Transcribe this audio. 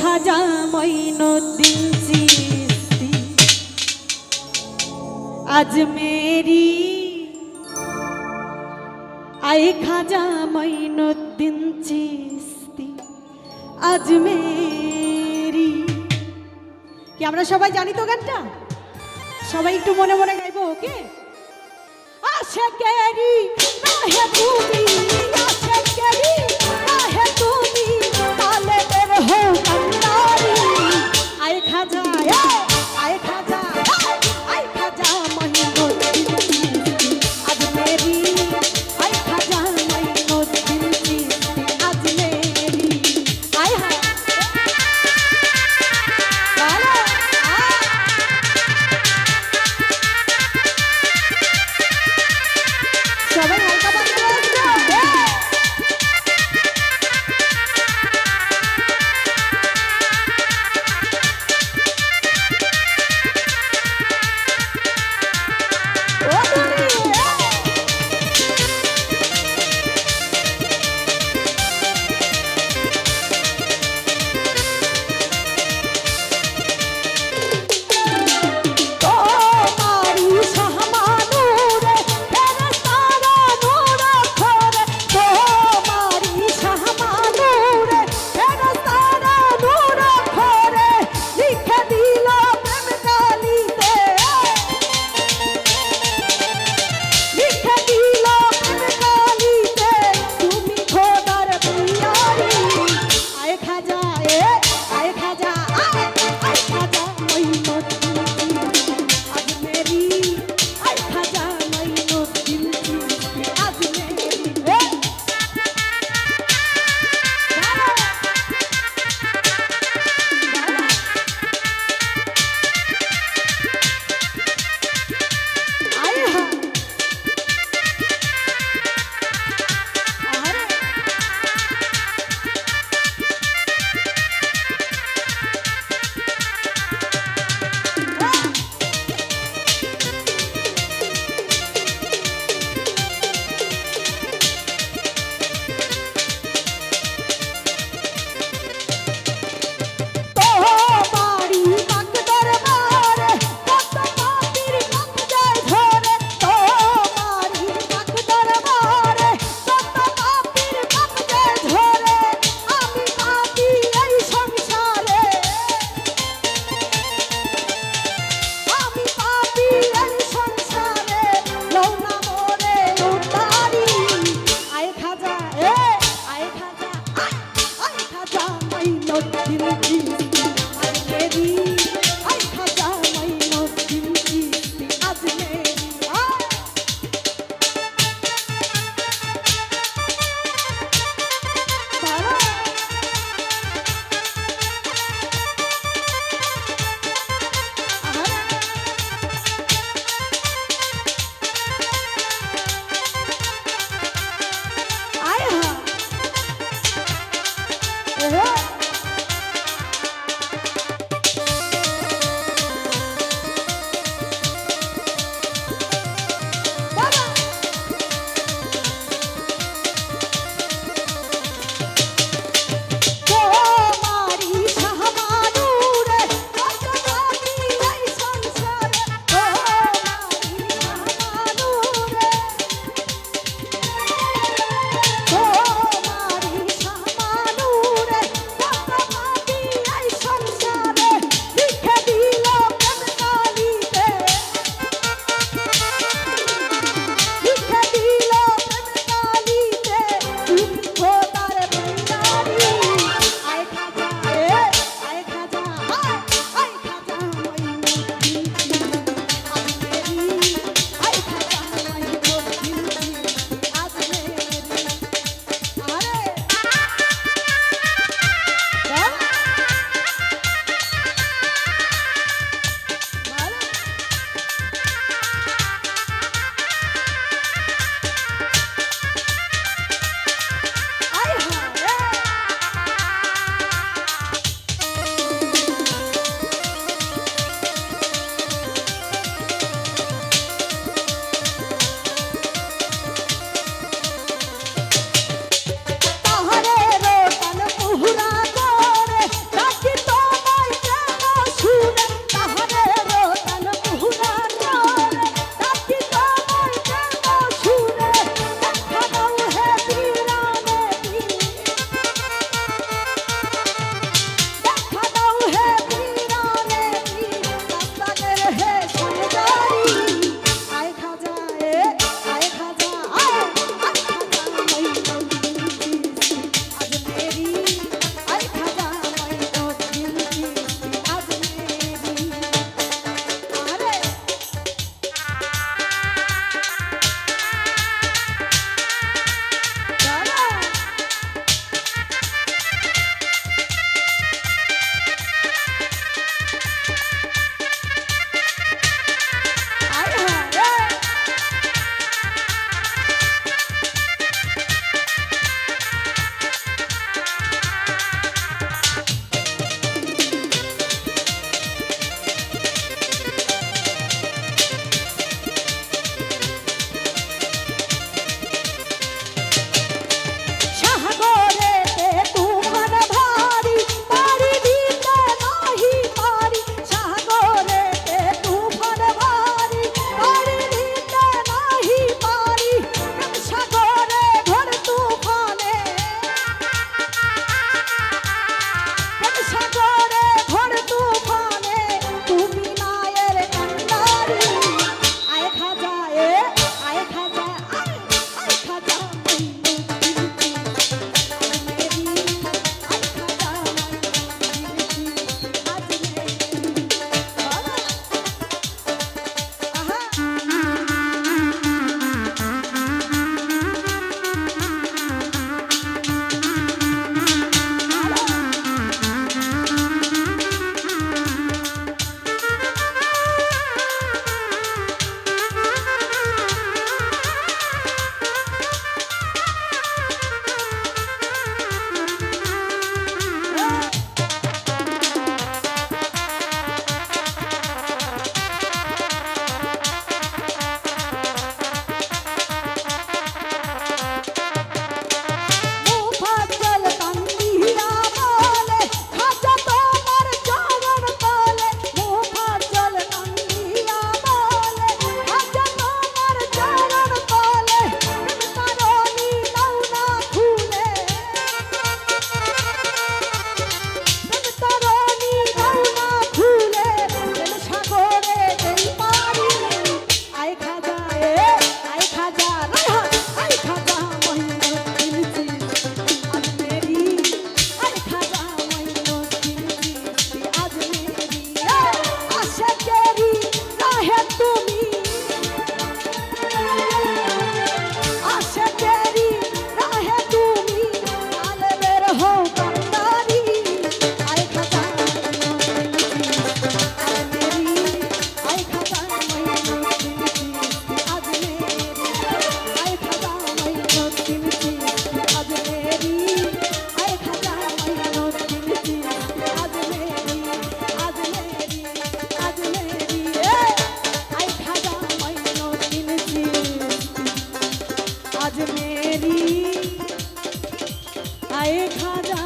খাজা আজ মেরি আয়ে খাজা আজ কি, আমরা সবাই জানি তো গানটা? সবাই একটু মনে মনে গাইবো, ওকে? আশাকেরি রাহে তুমি আশাকেরি। রাহে राजा